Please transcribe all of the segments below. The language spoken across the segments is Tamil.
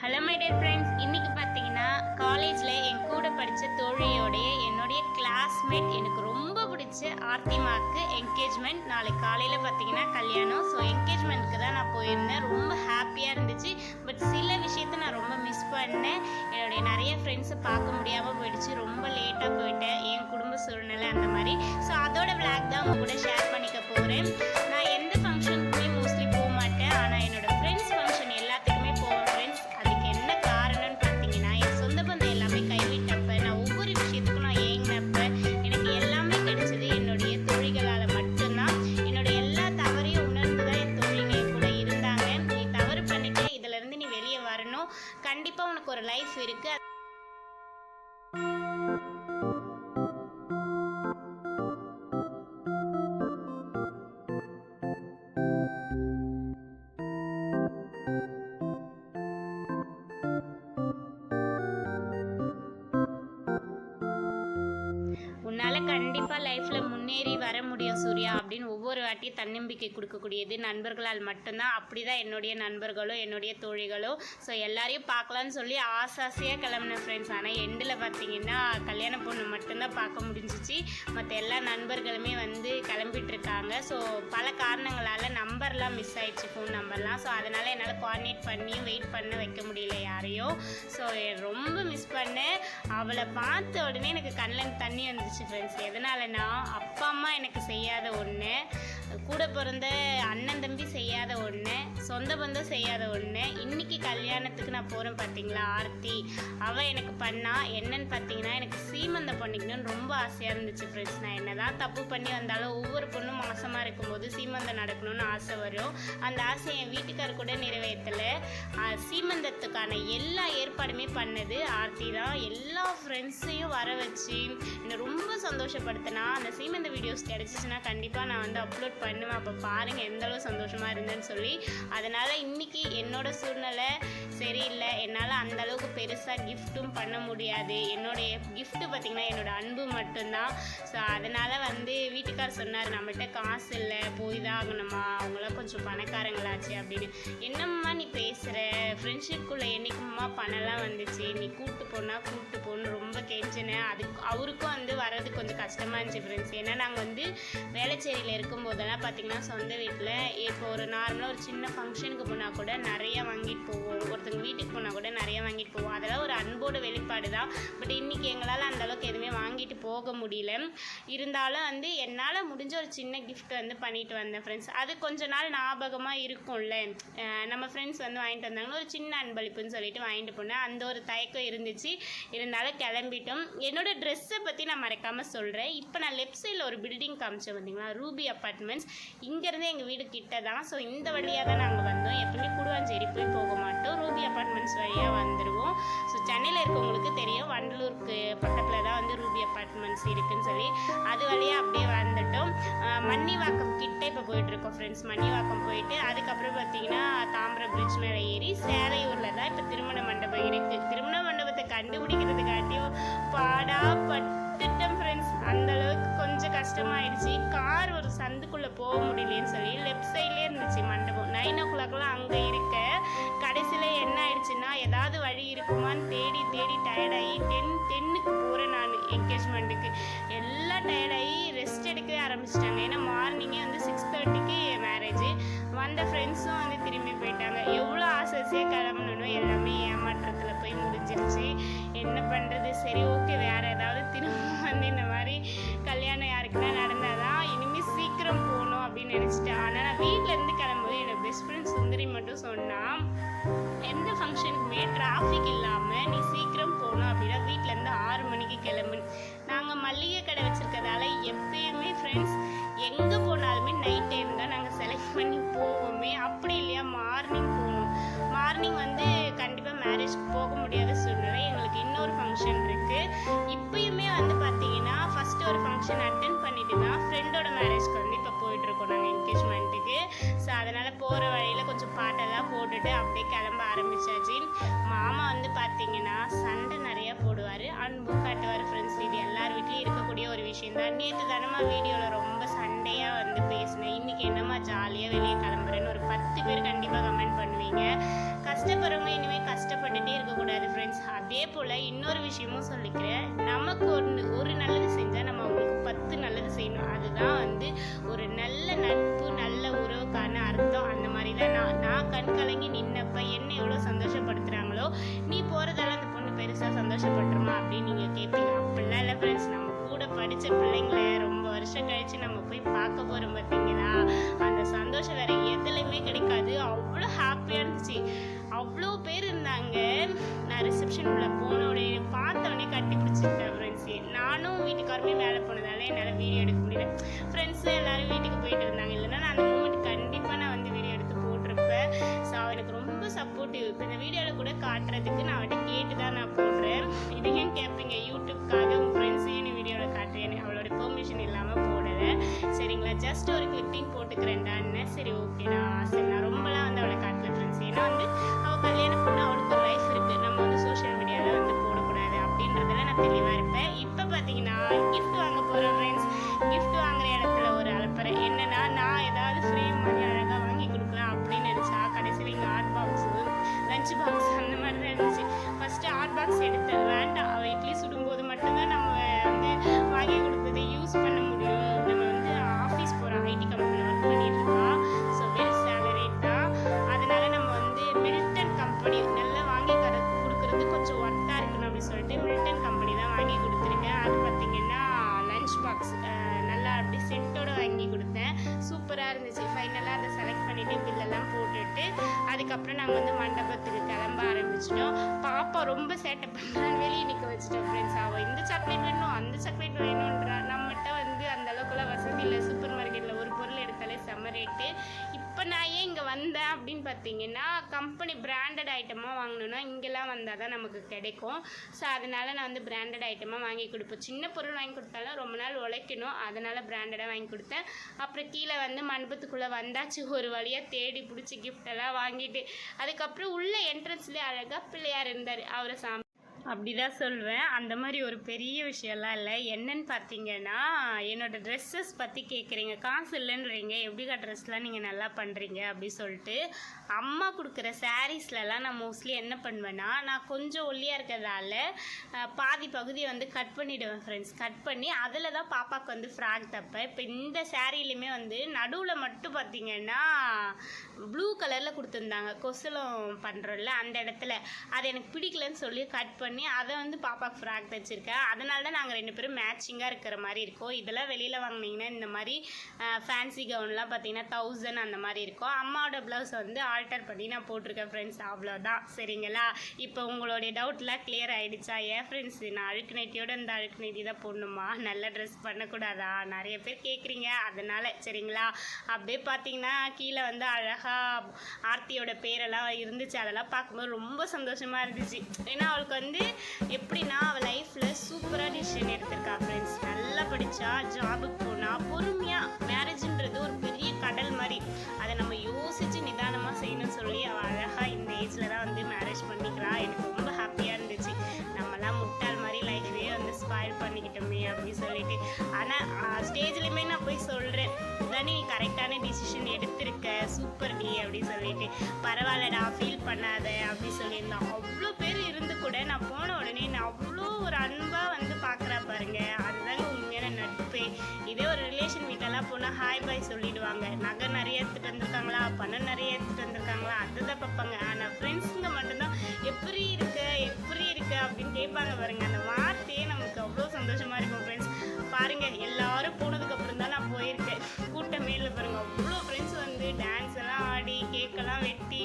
ஹலோ மை டியர் ஃப்ரெண்ட்ஸ் இன்றைக்கி பார்த்தீங்கன்னா காலேஜில் என் கூட படித்த தோழியோடைய என்னுடைய கிளாஸ்மேட் எனக்கு ரொம்ப பிடிச்ச ஆர்த்திமாவுக்கு என்கேஜ்மெண்ட் நாளைக்கு காலையில் பார்த்தீங்கன்னா கல்யாணம். ஸோ என்கேஜ்மெண்ட்க்கு தான் நான் போயிருந்தேன். ரொம்ப ஹாப்பியாக இருந்துச்சு. பட் சில விஷயத்த நான் ரொம்ப மிஸ் பண்ணேன். என்னுடைய நிறைய ஃப்ரெண்ட்ஸை பார்க்க முடியாமல் போயிடுச்சு. ரொம்ப லேட்டாக போயிட்டேன். என் குடும்ப சூழ்நிலை அந்த மாதிரி. ஸோ அதோட விளாக் தான் உங்கள் கூட கண்டிப்பாக லைஃப்பில் முன்னேறி வர முடியும் சூர்யா அப்படின்னு ஒவ்வொரு வாட்டியும் தன்னம்பிக்கை கொடுக்கக்கூடியது நண்பர்களால் மட்டும்தான். அப்படி தான் என்னுடைய நண்பர்களோ என்னுடைய தோழிகளோ. ஸோ எல்லாரையும் பார்க்கலான்னு சொல்லி ஆசாசியாக கிளம்புன ஃப்ரெண்ட்ஸ் ஆனால் எண்டில் பார்த்தீங்கன்னா கல்யாண பொண்ணு மட்டும்தான் பார்க்க முடிஞ்சிச்சு. மற்ற எல்லா நண்பர்களுமே வந்து கிளம்பிட்டுருக்காங்க ஸோ பல காரணங்களால் நம்பர்லாம் மிஸ் ஆயிடுச்சு ஃபோன் நம்பர்லாம் ஸோ அதனால் என்னால் கோஆர்டினேட் பண்ணியும் வெயிட் பண்ண வைக்க முடியல யாரையும். ஸோ ரொம்ப மிஸ் பண்ணேன். அவளை பார்த்த உடனே எனக்கு கண்ணில் தண்ணி வந்துச்சு ஃப்ரெண்ட்ஸ் எதனாலனா அப்பா அம்மா எனக்கு செய்யாத ஒன்று கூட பிறந்த அண்ணன் தம்பி செய்யாத ஒன்று சொந்த பந்தம் செய்யாத ஒன்று இன்னைக்கு கல்யாணத்துக்கு நான் போகிறேன் பார்த்தீங்களா ஆர்த்தி? அவள் எனக்கு பண்ணா என்னன்னு பார்த்தீங்கன்னா எனக்கு சீமந்தம் பண்ணிக்கணும்னு ரொம்ப ஆசையாக இருந்துச்சு ஃப்ரெண்ட்ஸ் நான் என்ன தான் தப்பு பண்ணி வந்தாலும் ஒவ்வொரு பொண்ணும் மாசமாக இருக்கும்போது சீமந்தம் நடக்கணும்னு ஆசை வரும். அந்த ஆசையை என் வீட்டுக்கார் கூட நிறைவேற்றலை. சீமந்தத்துக்கான எல்லா ஏற்பாடுமே பண்ணது ஆர்த்தி தான். எல்லா ஃப்ரெண்ட்ஸையும் வர வச்சு என்னை ரொம்ப சந்தோஷப்படுத்தினா அந்த சீமந்த வீடியோஸ் கிடச்சிச்சின்னா கண்டிப்பாக நான் வந்து அப்லோட் பண்ணுவேன். அப்போ பாருங்கள் எந்தளவு சந்தோஷமாக இருந்தேன்னு சொல்லி. அதனால் இன்னைக்கு என்னோடய சூழ்நிலை சரியில்லை. என்னால் அந்த அளவுக்கு பெருசாக கிஃப்ட்டும் பண்ண முடியாது. என்னுடைய கிஃப்ட்டு பார்த்திங்கன்னா என்னோட அன்பு மட்டும்தான். ஸோ அதனால் வந்து வீட்டுக்கார் சொன்னார் நம்மகிட்ட காசு இல்லை போய் தான் ஆகணுமா? அவங்களாம் கொஞ்சம் பணக்காரங்களாச்சு அப்படின்னு. என்னம்மா நீ பேசுகிற ஃப்ரெண்ட்ஷிப்குள்ளே என்றைக்குமா பணம்லாம் வந்துச்சு? நீ கூப்பிட்டு போனால் கூப்பிட்டு போன்னு ரொம்ப கெஞ்சினேன் அதுக்கு அவருக்கும் வந்து வர்றது கொஞ்சம் கஷ்டமாக இருந்துச்சு ஃப்ரெண்ட்ஸ் ஏன்னா நாங்கள் வந்து வேளச்சேரியில் இருக்கும்போதெல்லாம் பார்த்திங்கன்னா சொந்த வீட்டில் இப்போ ஒரு நார்மலாக ஒரு சின்ன ஃபங்க்ஷனுக்கு போனால் கூட நிறைய வாங்கிட்டு போவோம். ஒருத்தவங்க வீட்டுக்கு போனால் கூட நிறைய வாங்கிட்டு போவோம். அதெல்லாம் ஒரு அன்போட வெளிப்பாடு தான். பட் இன்றைக்கி எங்களால் அந்தளவுக்கு எதுவுமே வாங்கிட்டு போக முடியல. இருந்தாலும் வந்து என்னால் முடிஞ்ச ஒரு சின்ன கிஃப்ட் வந்து பண்ணிட்டு வந்தேன் ஃப்ரெண்ட்ஸ் அது கொஞ்ச நாள் ஞாபகமாக இருக்கும்ல. நம்ம ஃப்ரெண்ட்ஸ் வந்து வாங்கிட்டு வந்தாங்கன்னா ஒரு சின்ன அன்பளிப்புன்னு சொல்லிட்டு வாங்கிட்டு போனேன். அந்த ஒரு தயக்கம் இருந்துச்சு. இருந்தாலும் கிளம்பிட்டோம். என்னோட ட்ரெஸ்ஸை பற்றி நான் மறக்காமல் சொல்கிறேன் இப்போ நான் லெஃப்ட் சைடில் ஒரு பில்டிங் காமிச்சேன் பார்த்தீங்களா ரூபி அப்பார்ட்மெண்ட்ஸ் இங்கேருந்தே எங்கள் வீடு கிட்ட தான் ஸோ இந்த வழியாக தான் நாங்கள் வந்தோம். எப்பவுமே குடுவாஞ்சேரி போய் போக மாட்டோம். ரூபி அப்பார்ட்மெண்ட்ஸ் வழியாக வந்துடுவோம் ஸோ சென்னையில் இருக்கவங்களுக்கு தெரியும். வண்டலூருக்கு பக்கத்தில் தான் வந்து ரூபி அப்பார்ட்மெண்ட்ஸ் இருக்குதுன்னு சொல்லி. அது வழியாக அப்படியே வந்துட்டோம். மன்னிவாக்கம் கிட்டே இப்போ போயிட்டுருக்கோம் ஃப்ரெண்ட்ஸ் மன்னிவாக்கம் போயிட்டு அதுக்கப்புறம் பார்த்தீங்கன்னா தாம்பரம் பிரிட்ஜ் மேலே ஏறி சேலையூரில் தான் இப்போ திருமண மண்டபம் இருக்குது திருமண மண்டபத்தை கண்டுபிடிக்கிறதுக்காட்டியும் பாடாப்பட்டுட்டோம் ஃப்ரெண்ட்ஸ் அந்த அளவுக்கு கொஞ்சம் கஷ்டமாயிடுச்சு. கார் ஒரு சந்துக்குள்ளே போக முடியலையேன்னு சொல்லி லெஃப்ட் சைட்லேயே இருந்துச்சு மண்டபம். நைன் ஓ கிளாக்லாம் அங்கே இருக்குது டயர்டாகி டென் டென்னுக்கு போகிறேன் நான் என்கேஜ்மெண்ட்டுக்கு எல்லாம் டயர்டாகி ரெஸ்ட் எடுக்கவே ஆரம்பிச்சிட்டாங்க. ஏன்னா மார்னிங்கே வந்து சிக்ஸ் தேர்ட்டிக்கு மேரேஜ் வந்த ஃப்ரெண்ட்ஸும் வந்து திரும்பி போயிட்டாங்க. எவ்வளோ ஆசை கிளம்பணும் எல்லாமே ஏமாற்றத்தில் போய் முடிஞ்சிருச்சு. என்ன பண்ணுறது சரி ஓகே வேறு ஏதாவது திரும்ப வந்து இந்த மாதிரி கல்யாணம் யாருக்குன்னா நடந்தால் தான் இனிமேல் சீக்கிரம் போகணும் அப்படின்னு நினச்சிட்டேன். ஆனால் நான் வீட்டிலேருந்து கிளம்பும்போது என்னோட பெஸ்ட் ஃப்ரெண்ட் சுந்தரி மட்டும் சொன்னால் எந்த ஃபங்க்ஷனுக்குமே டிராஃபிக் இல்லாமல் நீ சீக்கிரம் போகணும் அப்படின்னா வீட்டிலேருந்து ஆறு மணிக்கு கிளம்பு. நாங்கள் மல்லிகை கடை வச்சுருக்கதால எப்பயுமே ஃப்ரெண்ட்ஸ் எங்கே போனாலுமே நைட் டைம் தான் நாங்கள் செலக்ட் பண்ணி போவோமே. அப்படி இல்லையா மார்னிங் போகணும். மார்னிங் வந்து கண்டிப்பாக மேரேஜ்க்கு போக முடியாத சூழ்நிலை. எங்களுக்கு இன்னொரு ஃபங்க்ஷன் இருக்குது இப்பயுமே வந்து பார்த்தீங்கன்னா ஃபஸ்ட்டு ஒரு ஃபங்க்ஷன் அட்டன் பண்ணிட்டு தான் ஃப்ரெண்டோட மேரேஜ் பாட்டெல்லாம் அப்படியே கிளம்ப ஆரம்பிச்சாச்சு மாமா வந்து பார்த்தீங்கன்னா சண்டை நிறையா போடுவார். அன்பும் காட்டுவார் ஃப்ரெண்ட்ஸ் இது எல்லார் வீட்லேயும் இருக்கக்கூடிய ஒரு விஷயம் தான் நேற்று தானமா வீடியோவில் ரொம்ப சண்டை சண்டையாக வந்து பேசினேன். இன்றைக்கி என்னம்மா ஜாலியாக வெளியே கிளம்புறேன்னு ஒரு பத்து பேர் கண்டிப்பாக கமெண்ட் பண்ணுவீங்க. கஷ்டப்படுறவங்க இனிமேல் கஷ்டப்பட்டுட்டே இருக்கக்கூடாது ஃப்ரெண்ட்ஸ் அதே போல் இன்னொரு விஷயமும் சொல்லிக்கிறேன். நமக்கு ஒன்று ஒரு நல்லது செஞ்சால் நம்ம அவங்களுக்கு பத்து நல்லது செய்யணும். அதுதான் வந்து ஒரு நல்ல நட்பு நல்ல உறவுக்கான அர்த்தம். அந்த மாதிரி தான் நான் நான் கண் கலங்கி நின்னப்ப என்ன எவ்வளோ சந்தோஷப்படுத்துகிறாங்களோ நீ போகிறதால அந்த பொண்ணு பெருசாக சந்தோஷப்பட்டுருமா அப்படின்னு நீங்கள் கேட்பீங்க அப்படிலாம் இல்லை ஃப்ரெண்ட்ஸ் நம்ம கூட படித்த பிள்ளைங்கள ரொம்ப வருஷம் கழித்து நம்ம பார்க்க போகிறோம் பார்த்தீங்களா? அந்த சந்தோஷம் வேற எதுலையுமே கிடைக்காது. அவ்வளோ ஹாப்பியாக இருந்துச்சு. அவ்வளோ பேர் இருந்தாங்க. நான் ரிசப்ஷன் உள்ள போன உடனே பார்த்த உடனே கட்டி பிடிச்சிருக்கேன் ஃப்ரெண்ட்ஸ் நானும் வீட்டுக்காருமே வேலை போனதால என்னால் வீடியோ எடுக்க முடியல. ஃப்ரெண்ட்ஸு எல்லாரும் வீட்டுக்கு போயிட்டு இருந்தாங்க. இல்லைன்னா நான் அந்த மூமெண்ட் கண்டிப்பாக நான் வந்து வீடியோ எடுத்து போட்டிருப்பேன். ஸோ எனக்கு ரொம்ப சப்போர்ட்டிவ் இப்போ இந்த வீடியோவில் கூட காட்டுறதுக்கு நான் அவட்ட கேட்டு தான் நான் போடுறேன். இதையும் கேட்பீங்க யூடியூப்காக உங்கள் ஃப்ரெண்ட்ஸையும் நீ வீடியோவில் காட்டுறேன் அவளோட பெர்மிஷன் இல்லாமல் போ சரிங்களா ஜஸ்ட் ஒரு கிளிப்பிங் போட்டுக்கிறேன்டான்னு சரி ஓகேடா சரி நான் ரொம்பலாம் வந்து அவளை காட்டல ஃப்ரெண்ட்ஸ் ஏன்னா வந்து அவள் கல்யாணம் பண்ண அவளுக்கு ஒரு லைஃப் இருக்குது நம்ம வந்து சோஷியல் மீடியாவில் வந்து போடக்கூடாது அப்படின்றதுல நான் தெளிவாக இருப்பேன். இப்போ பார்த்தீங்கன்னா கிஃப்ட் வாங்க போகிறேன் ஃப்ரெண்ட்ஸ் கிஃப்ட் வாங்குற இடத்துல ஒரு அலப்பறை. என்னன்னா நான் ஏதாவது ஃப்ரேம் மாதிரி அழகாக வாங்கி கொடுக்கலாம் அப்படின்னு நினச்சா கடைசியில் இங்கே ஆர்ட் பாக்ஸு லஞ்ச் பாக்ஸ் அந்த மாதிரி தான் இருந்துச்சு. ஃபஸ்ட்டு ஆர்ட் பாக்ஸ் எடுத்தது நாங்கள் வந்து மண்டபத்துக்கு கிளம்ப ஆரம்பிச்சிட்டோம். பாப்பா ரொம்ப சேட்டை பண்ணுறான்னு வெளியே நிற்க வச்சிட்டோம் ஃப்ரெண்ட்ஸ் அவள் இந்த சாக்லேட் வேணும் அந்த சாக்லேட் வேணுன்றா நம்மகிட்ட வந்து அந்த அளவுக்குலாம் வசதி இல்லை. சூப்பர் மார்க்கெட்டில் ஒரு பொருள் எடுத்தாலே செம்ம ரேட்டு இப்போ நான் ஏன் இங்கே வந்தேன் அப்படின்னு பார்த்தீங்கன்னா கம்பெனி பிராண்டட் ஐட்டமாக வாங்கணுன்னா இங்கெல்லாம் வந்தால் தான் நமக்கு கிடைக்கும். ஸோ அதனால் நான் வந்து பிராண்டட் ஐட்டமாக வாங்கி கொடுப்பேன். சின்ன பொருள் வாங்கி கொடுத்தாலும் ரொம்ப நாள் உழைக்கணும். அதனால் பிராண்டடாக வாங்கி கொடுத்தேன். அப்புறம் கீழே வந்து மண்டபத்துக்குள்ளே வந்தாச்சு. ஒரு வழியாக தேடி பிடிச்சி கிஃப்டெல்லாம் வாங்கிட்டு அதுக்கப்புறம் உள்ள என்ட்ரன்ஸ்லேயே அழகாக பிள்ளையார் இருந்தார். அவரை சாமி அப்படி தான் சொல்வேன். அந்த மாதிரி ஒரு பெரிய விஷயம்லாம் இல்லை. என்னன்னு பார்த்தீங்கன்னா என்னோடய ட்ரெஸ்ஸஸ் பற்றி கேட்குறீங்க காசு இல்லைன்றீங்க. எப்படிக்கா ட்ரெஸ்லாம் நீங்கள் நல்லா பண்ணுறீங்க அப்படி சொல்லிட்டு அம்மா கொடுக்குற சாரீஸ்லலாம் நான் மோஸ்ட்லி என்ன பண்ணுவேன்னா நான் கொஞ்சம் ஒல்லியாக இருக்கிறதால பாதி பகுதியை வந்து கட் பண்ணிவிடுவேன் ஃப்ரெண்ட்ஸ் கட் பண்ணி அதில் தான் பாப்பாவுக்கு வந்து ஃப்ராக் தைப்பேன். இப்போ இந்த சாரீலையுமே வந்து நடுவில் மட்டும் பார்த்தீங்கன்னா ப்ளூ கலரில் கொடுத்துருந்தாங்க. கொசலம் பண்ணுறோம்ல அந்த இடத்துல. அது எனக்கு பிடிக்கலன்னு சொல்லி கட் பண்ணி அதை வந்து பாப்பாவுக்கு ஃப்ராக் தைச்சிருக்கேன் அதனால தான் நாங்கள் ரெண்டு பேரும் மேட்சிங்காக இருக்கிற மாதிரி இருக்கோம். இதெல்லாம் வெளியில் வாங்குனீங்கன்னா இந்த மாதிரி ஃபேன்சி கவுன்லாம் பார்த்தீங்கன்னா தௌசண்ட் அந்த மாதிரி இருக்கும். அம்மாவோட ப்ளவுஸ் வந்து ஆல்டர் பண்ணி நான் போட்டிருக்கேன் ஃப்ரெண்ட்ஸ் அவ்வளோதான் சரிங்களா? இப்போ உங்களுடைய டவுட்லாம் கிளியர் ஆகிடுச்சா ஏன் ஃப்ரெண்ட்ஸ் நான் அழுக்கு நைட்டியோட இந்த அழுக்கு நைட்டி தான் போடணுமா? நல்ல ட்ரெஸ் பண்ணக்கூடாதா? நிறைய பேர் கேட்குறீங்க அதனால சரிங்களா? அப்படியே பார்த்தீங்கன்னா கீழே வந்து அழகாக ஆர்த்தியோட பேரெல்லாம் இருந்துச்சு. அதெல்லாம் பார்க்கும்போது ரொம்ப சந்தோஷமாக இருந்துச்சு. ஏன்னா அவளுக்கு வந்து எப்படின்னா அவள் லைஃப்பில் சூப்பராக டிசிஷன் எடுத்திருக்கா ஃப்ரெண்ட்ஸ் நல்லா படித்தா ஜாபுக்கு போனால் பொறுமையாக மேரேஜ்ன்றது ஒரு பெரிய கடல் மாதிரி. அதை நம்ம யோசித்து நிதானமாக செய்யணும்னு சொல்லி அவள் அழகாக இந்த ஏஜில் தான் வந்து மேரேஜ் பண்ணிக்கிறா. எனக்கு ரொம்ப ஹாப்பியாக இருந்துச்சு. நம்மலாம் முட்டாள் மாதிரி லைஃபே வந்து ஸ்பாயில் பண்ணிக்கிட்டோமே அப்படின்னு சொல்லிட்டு. ஆனால் ஸ்டேஜ்லையுமே நான் போய் சொல்கிறேன் தான் நீ கரெக்டான டிசிஷன் எடுத்திருக்க. சூப்பர் டி அப்படின்னு சொல்லிட்டு. பரவாயில்லடா ஃபீல் பண்ணாத அப்படி சொல்லியிருந்தான். அவ்வளோ பேர் இருந்து கூட நான் போன உடனே நான் அவ்வளோ ஒரு அன்பாக வந்து பார்க்குறா பாருங்க. அதுதாங்க உண்மையான நட்பே. இதே ஒரு ரிலேஷன் வீட்டெல்லாம் போனால் ஹாய் பாய் சொல்லிடுவாங்க. நகை நிறைய எடுத்துகிட்டு வந்திருக்காங்களா? பணம் நிறைய எடுத்துகிட்டு வந்திருக்காங்களா? அதுதான் பார்ப்பாங்க. ஆனால் ஃப்ரெண்ட்ஸுங்க மட்டும்தான் எப்படி இருக்க? எப்படி இருக்க? அப்படின்னு கேட்பாங்க பாருங்க. அந்த வார்த்தையே நமக்கு அவ்வளோ சந்தோஷமாக இருக்கும். அவ்வளோ ஃப்ரெண்ட்ஸ் வந்து டான்ஸ் எல்லாம் ஆடி கேக்கெல்லாம் வெட்டி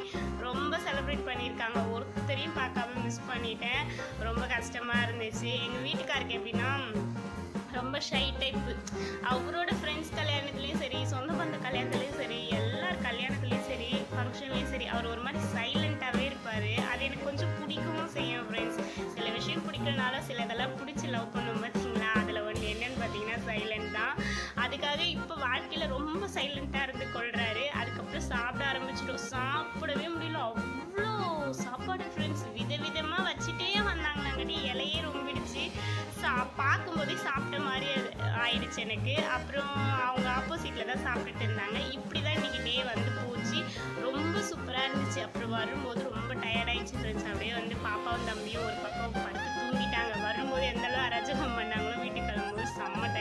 ரொம்ப செலிப்ரேட் பண்ணியிருக்காங்க. ஒருத்தரையும் பார்க்காம மிஸ் பண்ணிட்டேன். ரொம்ப கஷ்டமாக இருந்துச்சு. எங்கள் வீட்டுக்காருக்கு எப்படின்னா ரொம்ப ஷை டைப்பு அவரோட ஃப்ரெண்ட்ஸ் கல்யாணத்துலேயும் சரி சொந்த பந்த கல்யாணத்துலேயும் சரி எல்லார் கல்யாணத்துலேயும் சரி ஃபங்க்ஷன்லேயும் சரி அவர் ஒரு மாதிரி சைலண்ட்டாகவே இருப்பார். அது எனக்கு கொஞ்சம் பிடிக்கவும் செய்யும் ஃப்ரெண்ட்ஸ் சில விஷயம் பிடிக்கலனால சில இதெல்லாம் பிடிச்சி லவ் பண்ணும்போது போய் சாப்பிட்ட மாதிரி ஆயிடுச்சு எனக்கு. அப்புறம் அவங்க ஆப்போசிட்டில் தான் சாப்பிட்டுட்டு இருந்தாங்க. இப்படி தான் இன்றைக்கி டே வந்து போச்சு. ரொம்ப சூப்பராக இருந்துச்சு. அப்புறம் வரும்போது ரொம்ப டயர்டாகிடுச்சு இருந்துச்சு அப்படியே வந்து பாப்பாவும் தம்பியும் ஒரு பக்கம் படுத்து தூங்கிட்டாங்க. வரும்போது எந்தளவு அராஜகம் பண்ணாங்களோ வீட்டுக்கு கிளம்பும்போது செம்ம டயர்ட்